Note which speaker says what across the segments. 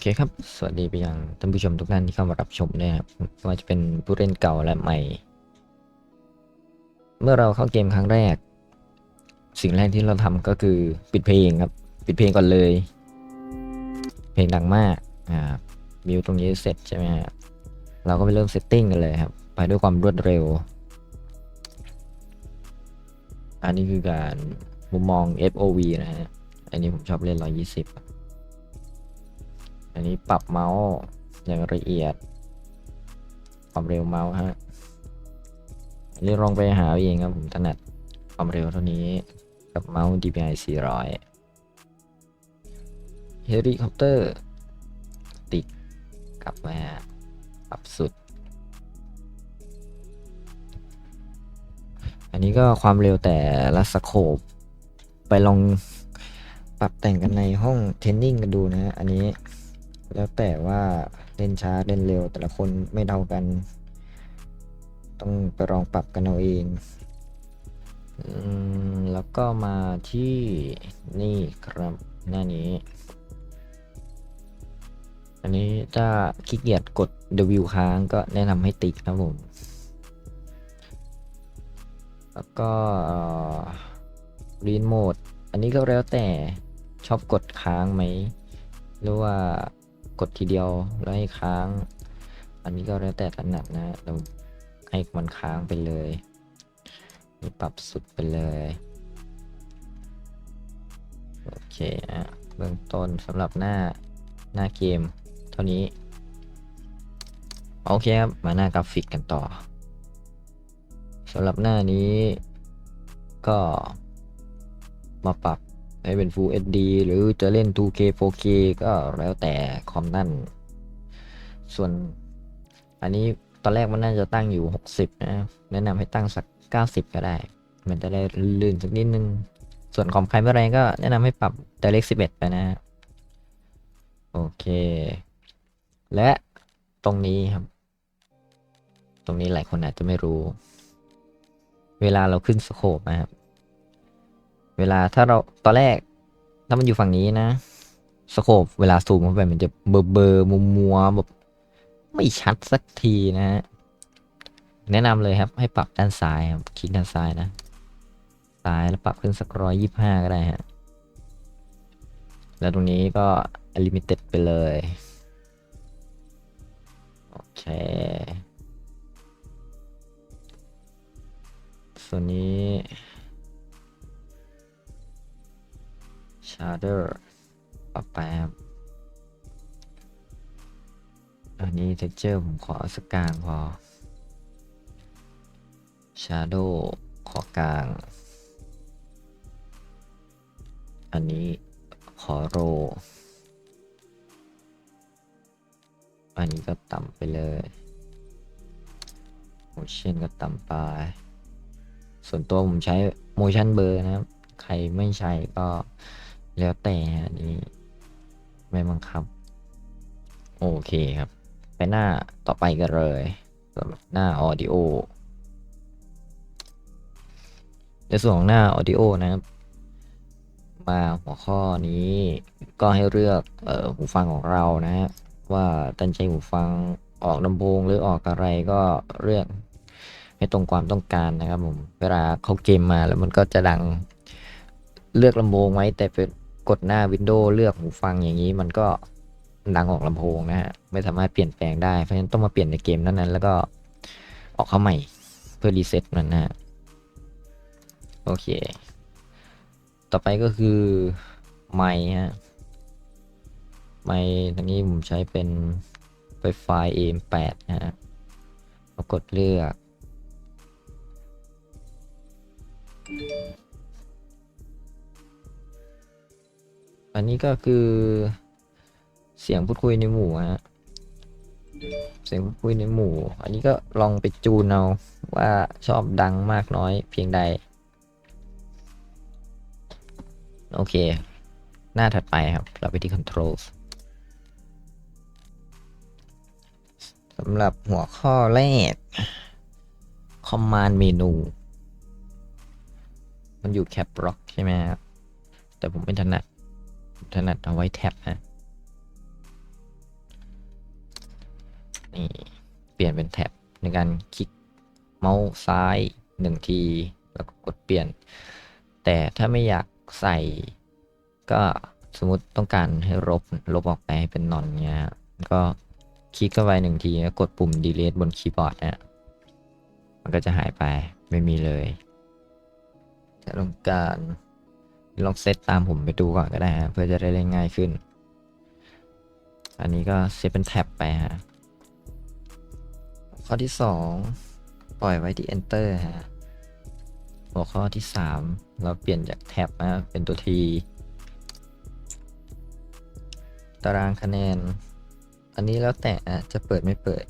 Speaker 1: เคครับ สวัสดีไปยังท่านผู้ชมทุกท่านที่เข้ามารับชมด้วยครับไม่ว่าจะเป็นผู้เล่นเก่าและใหม่ เมื่อเราเข้าเกมครั้งแรก สิ่งแรกที่เราทำก็คือปิดเพลงครับ ปิดเพลงก่อนเลย เพลงดังมาก อ่า มิวตรงนี้เสร็จใช่ไหมเราก็ไปเริ่มเซตติ้งกันเลยครับ ไปด้วยความรวดเร็ว อันนี้คือการมุมมอง FOV นะฮะ อันนี้ผมชอบเล่น 120 อันนี้ปรับเมาส์อย่างละเอียด ความเร็วเมาส์ฮะอันนี้ลองไปหาเองครับผมถนัดความเร็วเท่านี้กับเมาส์ DPI 400เฮลิคอปเตอร์ ติดกลับมาปรับสุด อันนี้ก็ความเร็วแต่ละสโคปไปลองปรับแต่งกันในห้องเทนนิ่งกันดูนะฮะ อันนี้ แล้วแต่ว่าเล่นช้าเล่นเร็ว แต่ละคนไม่เท่ากัน ต้องไปลองปรับกันเอาเองอืมแล้วก็มาที่นี่ครับหน้านี้ อันนี้ถ้าขี้เกียจกด W ค้างก็แนะนำให้ติดครับผม แล้วก็รีนโหมด อันนี้ก็แล้วแต่ชอบกดค้างไหม หรือว่า กดทีเดียวแล้วให้ค้าง อันนี้ก็แล้วแต่ถนัดนะเราให้มันค้างไปเลยปรับสุดไปเลยโอเคอะเบื้องต้นสำหรับหน้าหน้าเกม เท่านี้ โอเคครับ มาหน้ากราฟิกกันต่อสำหรับหน้านี้ก็มาปรับ ให้เป็น Full HD หรือจะเล่น 2K 4K ก็แล้วแต่คอมนั่น ส่วนอันนี้ตอนแรกมันน่าจะตั้งอยู่ 60 นะ แนะนำให้ตั้งสัก 90 ก็ได้ มันจะได้ลื่นสักนิดนึง ส่วนคอมใครไม่แรงก็แนะนำให้ปรับ Direct 11 ไปนะ โอเค และตรงนี้ครับ ตรงนี้หลายคนอาจจะไม่รู้ เวลาเราขึ้นสโคปนะครับ เวลาถ้าเราตอนแรก ถ้ามันอยู่ฝั่งนี้นะสโคปเวลาซูมเข้าไปมันจะเบอร์เบอร์มัวมัวแบบไม่ชัดสักทีนะฮะแนะนำเลยครับ ให้ปรับด้านซ้ายครับคลิกด้านซ้ายนะ ซ้ายแล้วปรับขึ้นสักร้อยยี่ห้าก็ได้ฮะแล้วตรงนี้ก็ limited ไปเลย โอเค ส่วนนี้ shader ปรับไปครับอันนี้ texture ผมขอสักกลางพอ shadow ขอกลาง อันนี้ขอโร อันนี้ก็ต่ำไปเลยโมชั่นก็ต่ำไป ส่วนตัวผมใช้ motion blur นะครับ ใครไม่ใช้ก็ แล้วแต่อันนี้ไม่บังคับ โอเคครับ ไปหน้าต่อไปกันเลยสำหรับหน้า audio ในส่วนของหน้า audio นะครับ มาหัวข้อนี้ก็ให้เลือกเออหูฟังของเรานะฮะว่าตั้งใจหูฟังออกลำโพงหรือออกอะไรก็เลือกให้ตรงความต้องการนะครับผม เวลาเขาเกมมาแล้วมันก็จะดังเลือกลำโพงไว้แต่เป็น กดหน้าวินโดว์เลือกหูฟังอย่างนี้มันก็ดังออกลำโพงนะฮะ ไม่สามารถเปลี่ยนแปลงได้ เพราะฉะนั้นต้องมาเปลี่ยนในเกมนั้นๆแล้วก็ออกเข้าใหม่เพื่อรีเซ็ตมันนะฮะ โอเค ต่อไปก็คือไมค์ฮะ ไมค์ตรงนี้ผมใช้เป็นไฟไฟ AM8 นะฮะแล้วกดเลือก อันนี้ก็คือเสียงพูดคุยในหมู่ฮะ เสียงพูดคุยในหมู่ อันนี้ก็ลองไปจูนเอาว่าชอบดังมากน้อยเพียงใด โอเค หน้าถัดไปครับ เราไปที่ controls สำหรับหัวข้อแรก command menu มันอยู่ cap lock ใช่ไหมครับแต่ผมไม่ถนัด ถนัดเอาไว้แท็บฮะนี่ เปลี่ยนเป็นแท็บในการคลิกเมาส์ซ้ายหนึ่งที แล้วก็กดเปลี่ยน แต่ถ้าไม่อยากใส่ ก็สมมติต้องการให้ลบลบออกไปให้เป็นนอนเงี้ย ก็คลิกเข้าไปหนึ่งทีแล้วกดปุ่ม delete บนคีย์บอร์ดนี่ยมันก็จะหายไปไม่มีเลยแต่ต้องการ ลองเซตตามผมไปดูก่อนก็ได้ฮะเพื่อจะได้เล่นง่ายขึ้น อันนี้ก็เซตเป็นแท็บไปฮะข้อที่สองปล่อยไว้ที่ enter ฮะหัวข้อที่สามเราเปลี่ยนจากแท็บนะเป็นตัว T ตารางคะแนน อันนี้แล้วแต่อะจะเปิดไม่เปิด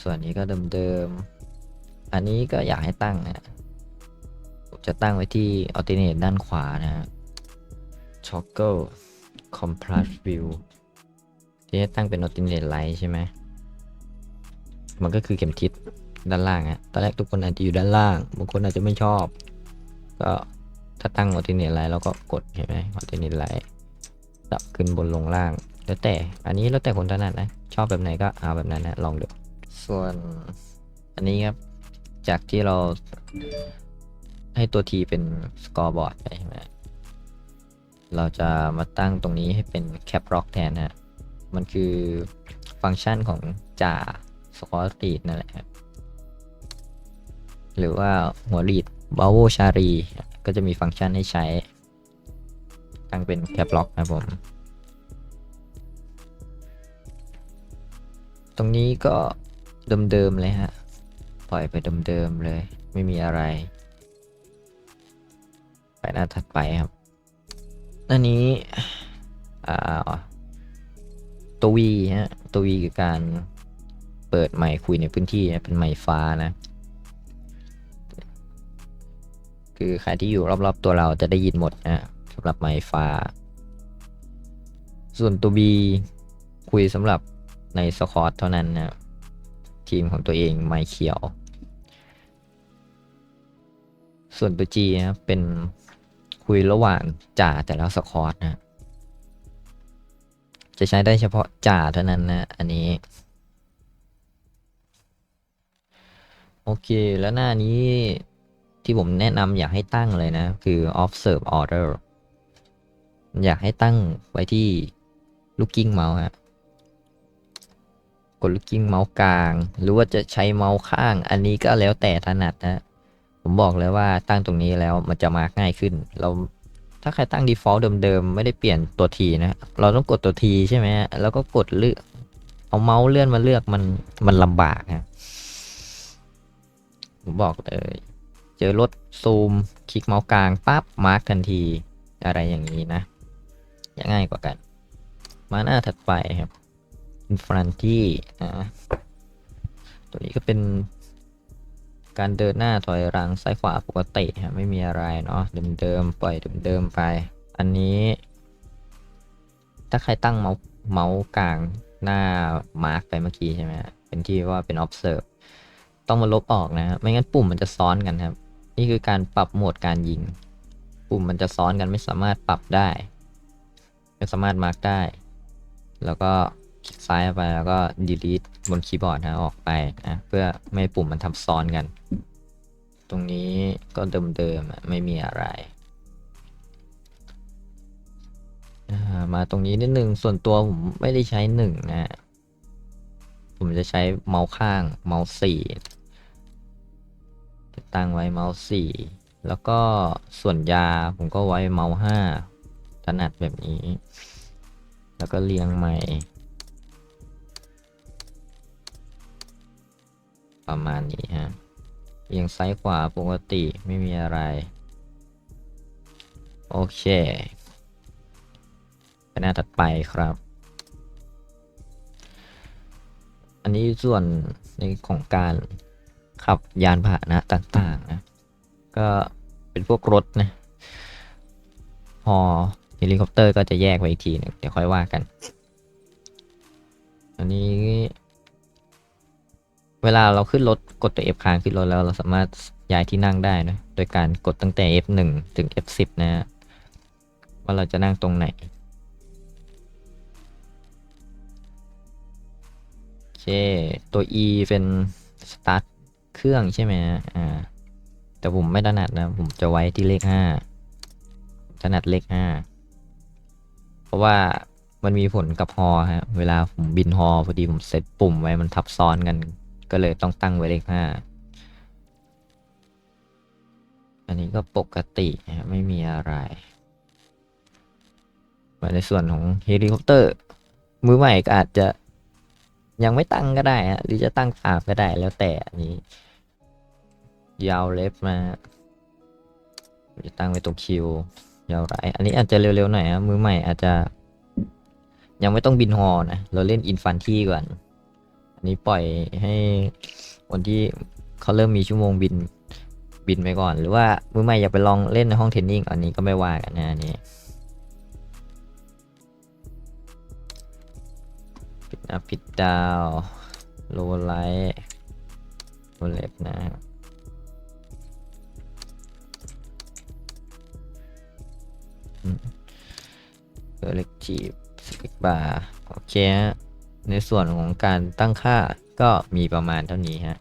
Speaker 1: ส่วนนี้ก็เดิมๆ อันนี้ก็อยากให้ตั้งนะ จะตั้งไว้ที่ alternate ด้านขวานะฮะ toggle compress view ที่ให้ตั้งเป็น alternate light ใช่ไหม มันก็คือเข็มทิศด้านล่างอะตอนแรกทุกคนอาจจะอยู่ด้านล่าง บางคนอาจจะไม่ชอบ ก็ถ้าตั้ง alternate light แล้วก็กดเห็นไหม alternate light ดับขึ้นบนลงล่าง แล้วแต่ อันนี้แล้วแต่คนถนัดนะ ชอบแบบไหนก็เอาแบบนั้นนะ ลองดู ส่วนอันนี้ครับ จากที่เรา ให้ตัว T เป็นสกอร์บอร์ดใช่ไหมเราจะมาตั้งตรงนี้ให้เป็นแคปร็อกแทนนะฮะ มันคือฟังก์ชันของจ่าสกอร์รีดนั่นแหละครับหรือว่าหัวรีดบาโวชารี ก็จะมีฟังก์ชันให้ใช้ ตั้งเป็นแคปล็อกนะครับผม ตรงนี้ก็เดิมๆเลยฮะ ปล่อยไปเดิมๆเลย ไม่มีอะไร ไปหน้าถัดไปครับอันนี้อ่าตัววีฮะตัววีคือการเปิดไมค์คุยในพื้นที่เป็นไมค์ฟ้านะ คือใครที่อยู่รอบๆตัวเราจะได้ยินหมดนะสำหรับไมค์ฟ้า ส่วนตัว B คุยสำหรับในสคอตเท่านั้นนะทีมของตัวเองไมค์เขียว ส่วนตัว G นะเป็น คุยระหว่างจ่าแต่และสคอตนะ จะใช้ได้เฉพาะจ่าเท่านั้นนะ อันนี้ โอเค แล้วหน้านี้ที่ผมแนะนำอยากให้ตั้งเลยนะ คือ observe order อยากให้ตั้งไว้ที่ลูกกิ้งเมาส์ฮะ กดลูกกิ้งเมาส์กลาง หรือว่าจะใช้เมาส์ข้าง อันนี้ก็แล้วแต่ถนัดนะ ผมบอกเลยว่าตั้งตรงนี้แล้วมันจะมาร์กง่ายขึ้น เราถ้าใครตั้ง default เดิมๆ ไม่ได้เปลี่ยนตัว T นะ เราต้องกดตัว T ใช่ไหมแล้วก็กดเลือกเอาเมาส์เลื่อนมาเลือกมันมันลำบากฮะผมบอกเลย เจอรถซูม คลิกเมาส์กลางปั๊บมาร์กทันทีอะไรอย่างนี้นะยังง่ายกว่ากัน มาหน้าถัดไปครับ Infinity นะตัวนี้ก็เป็น การเดินหน้าถอยหลังซ้ายขวาปกติฮะไม่มีอะไรเนาะเดิมๆปล่อยเดิมๆไป อันนี้ ถ้าใครตั้งเมาส์เมาส์กลางหน้ามาร์กไปเมื่อกี้ใช่ไหมเป็นที่ว่าเป็น observe ต้องมาลบออกนะไม่งั้นปุ่มมันจะซ้อนกันครับ นี่คือการปรับโหมดการยิง ปุ่มมันจะซ้อนกันไม่สามารถปรับได้ ไม่สามารถมาร์กได้ แล้วก็ คลิกซ้ายไปแล้วก็ delete บนคีย์บอร์ดนะออกไปนะเพื่อไม่ปุ่มมันทับซ้อนกัน ตรงนี้ก็เดิมๆไม่มีอะไรมาตรงนี้นิดนึงส่วนตัวผมไม่ได้ใช้หนึ่งนะ ผมจะใช้เมาส์ข้างเมาส์สี่ตั้งไว้เมาส์สี่แล้วก็ส่วนยาผมก็ไว้เมาส์ห้าถนัดแบบนี้ แล้วก็เรียงใหม่ ประมาณนี้ฮะเอียงซ้ายขวาปกติไม่มีอะไร โอเคไปหน้าถัดไปครับ อันนี้ส่วนในของการขับยานพาหนะต่างๆนะ ก็เป็นพวกรถนะพอเฮลิคอปเตอร์ก็จะแยกไว้อีกทีนึงเดี๋ยวค่อยว่ากัน อันนี้ เวลาเราขึ้นรถกดตัว F ค้างขึ้นรถแล้วเราสามารถย้ายที่นั่งได้นะ โดยการกดตั้งแต่ F1 ถึง F10 นะฮะว่าเราจะนั่งตรงไหน โอเค ตัว E เป็นสตาร์ทเครื่องใช่ไหมฮะอ่า แต่ผมไม่ถนัดนะ ผมจะไว้ที่เลขห้าถนัดเลขห้าเพราะว่ามันมีผลกับฮอฮะ เวลาผมบินฮอพอดีผมเซตปุ่มไว้มันทับซ้อนกัน ก็เลยต้องตั้งไว้เลขห้าอันนี้ก็ปกตินะฮะไม่มีอะไรมาในส่วนของเฮลิคอปเตอร์ มือใหม่ก็อาจจะยังไม่ตั้งก็ได้ฮะหรือจะตั้งตามก็ได้แล้วแต่อันนี้ ยาวเล็บมาจะตั้งไว้ตรงคิว ยาวไรอันนี้อาจจะเร็วๆหน่อยนะมือใหม่อาจจะ ยังไม่ต้องบินฮอนะ เราเล่นอินฟันที่ก่อน นี้ปล่อยให้คนที่เขาเริ่มมีชั่วโมงบินบินไปก่อน หรือว่ามือใหม่อยากไปลองเล่นในห้องเทรนนิ่งอันนี้ก็ไม่ว่ากันนะอันนี้ปิดอัพปิดดาวโลไลท์โลเล็บนะเออเล็กจีบสปิกบาร์โอเคฮะ ในส่วนของการตั้งค่าก็มีประมาณเท่านี้ฮะ